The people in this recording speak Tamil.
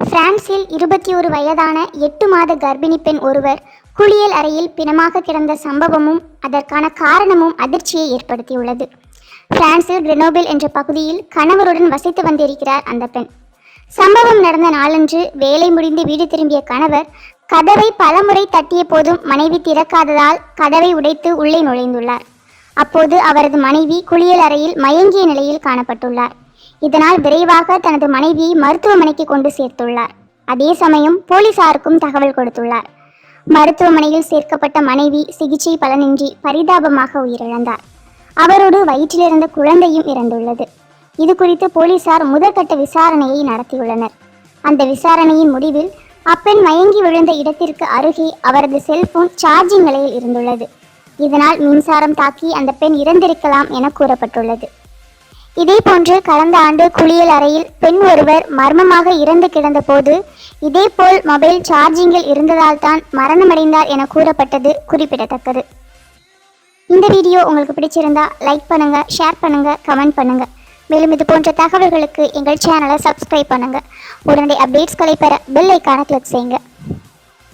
பிரான்சில் இருபத்தி ஒரு வயதான எட்டு மாத கர்ப்பிணி பெண் ஒருவர் குளியல் அறையில் பிணமாக கிடந்த சம்பவமும் அதற்கான காரணமும் அதிர்ச்சியை ஏற்படுத்தியுள்ளது. பிரான்சில் கிரெனோபில் என்ற பகுதியில் கணவருடன் வசித்து வந்திருக்கிறார் அந்த பெண். சம்பவம் நடந்த நாளன்று வேலை முடிந்து வீடு திரும்பிய கணவர் கதவை பலமுறை தட்டிய போதும் மனைவி திறக்காததால் கதவை உடைத்து உள்ளே நுழைந்துள்ளார். அப்போது அவரது மனைவி குளியல் அறையில் மயங்கிய நிலையில் காணப்பட்டுள்ளார். இதனால் விரைவாக தனது மனைவியை மருத்துவமனைக்கு கொண்டு சேர்த்துள்ளார். அதே சமயம் போலீசாருக்கும் தகவல் கொடுத்துள்ளார். மருத்துவமனையில் சேர்க்கப்பட்ட மனைவி சிகிச்சை பலனின்றி பரிதாபமாக உயிரிழந்தார். அவரோடு வயிற்றிலிருந்த குழந்தையும் இறந்துள்ளது. இது குறித்து போலீசார் முதற்கட்ட விசாரணையை நடத்தியுள்ளனர். அந்த விசாரணையின் முடிவில் அப்பெண் மயங்கி விழுந்த இடத்திற்கு அருகே அவரது செல்போன் சார்ஜிங் நிலையில் இருந்துள்ளது. இதனால் மின்சாரம் தாக்கி அந்த பெண் இறந்திருக்கலாம் என கூறப்பட்டுள்ளது. இதேபோன்று கடந்த ஆண்டு குளியல் அறையில் பெண் ஒருவர் மர்மமாக இறந்து கிடந்தபோது இதேபோல் மொபைல் சார்ஜிங்கில் இருந்ததால் தான் மரணமடைந்தார் என கூறப்பட்டது குறிப்பிடத்தக்கது. இந்த வீடியோ உங்களுக்கு பிடிச்சிருந்தா லைக் பண்ணுங்க ஷேர் பண்ணுங்க கமெண்ட் பண்ணுங்க. மேலும் இது போன்ற தகவல்களுக்கு எங்கள் சேனலை சப்ஸ்கிரைப் பண்ணுங்க. உடனடி அப்டேட்ஸ்களை பெற பெல் ஐக்கான கிளிக் செய்யுங்க.